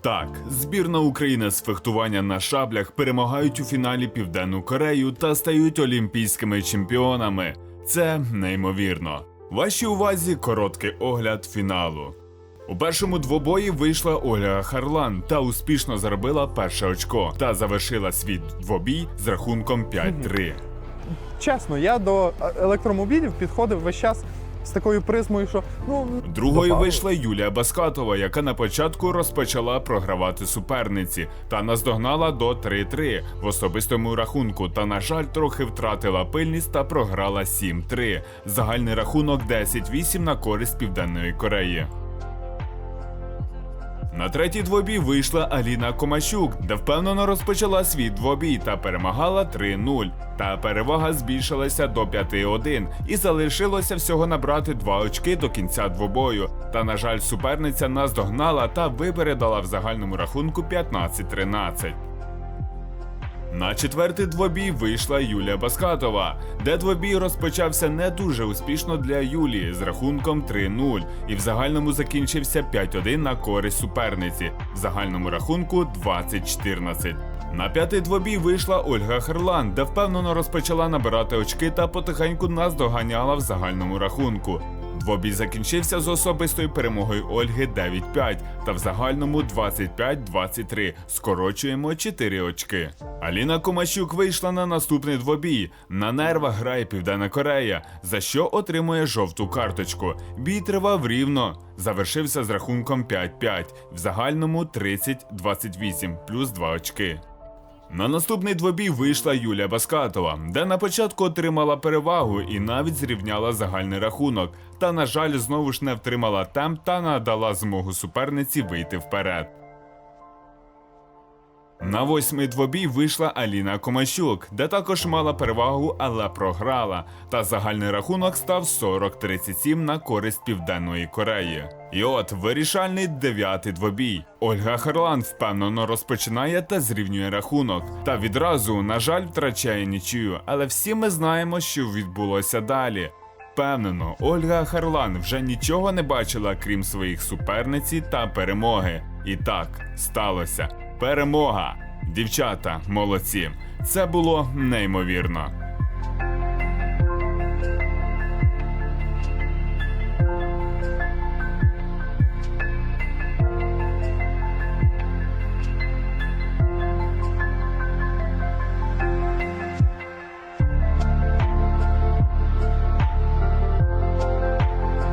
Так, збірна України з фехтування на шаблях перемагають у фіналі Південну Корею та стають олімпійськими чемпіонами. Це неймовірно. Вашій увазі короткий огляд фіналу. У першому двобої вийшла Ольга Харлан та успішно заробила перше очко та завершила свій двобій з рахунком 5-3. Чесно, я до електромобілів підходив весь час з такою призмою, що ну Другою попали. вийшла Юлія Баскатова, яка на початку розпочала програвати суперниці та наздогнала до 3-3 в особистому рахунку. Та, на жаль, трохи втратила пильність та програла 7-3. Загальний рахунок 10-8 на користь Південної Кореї. На третій двобій вийшла Аліна Комащук, де впевнено розпочала свій двобій та перемагала 3-0. Та перевага збільшилася до 5-1 і залишилося всього набрати 2 очки до кінця двобою. Та, на жаль, суперниця наздогнала та випередила в загальному рахунку 15-13. На четвертий двобій вийшла Юлія Баскатова, де двобій розпочався не дуже успішно для Юлії з рахунком 3-0 і в загальному закінчився 5-1 на користь суперниці, в загальному рахунку 20-14. На п'ятий двобій вийшла Ольга Харлан, де впевнено розпочала набирати очки та потихеньку наздоганяла в загальному рахунку. Двобій закінчився з особистою перемогою Ольги 9-5 та в загальному 25-23. Скорочуємо 4 очки. Аліна Комащук вийшла на наступний двобій. На нервах грає Південна Корея, за що отримує жовту карточку. Бій тривав рівно. Завершився з рахунком 5-5, в загальному 30-28 плюс 2 очки. На наступний двобій вийшла Юлія Баскатова, де на початку отримала перевагу і навіть зрівняла загальний рахунок. Та, на жаль, знову ж не втримала темп та надала змогу суперниці вийти вперед. На восьмий двобій вийшла Аліна Комащук, де також мала перевагу, але програла. Та загальний рахунок став 40-37 на користь Південної Кореї. І от вирішальний дев'ятий двобій. Ольга Харлан впевнено розпочинає та зрівнює рахунок. Та відразу, на жаль, втрачає нічию. Але всі ми знаємо, що відбулося далі. Впевнено, Ольга Харлан вже нічого не бачила, крім своїх суперниці та перемоги. І так сталося. Перемога! Дівчата, молодці! Це було неймовірно.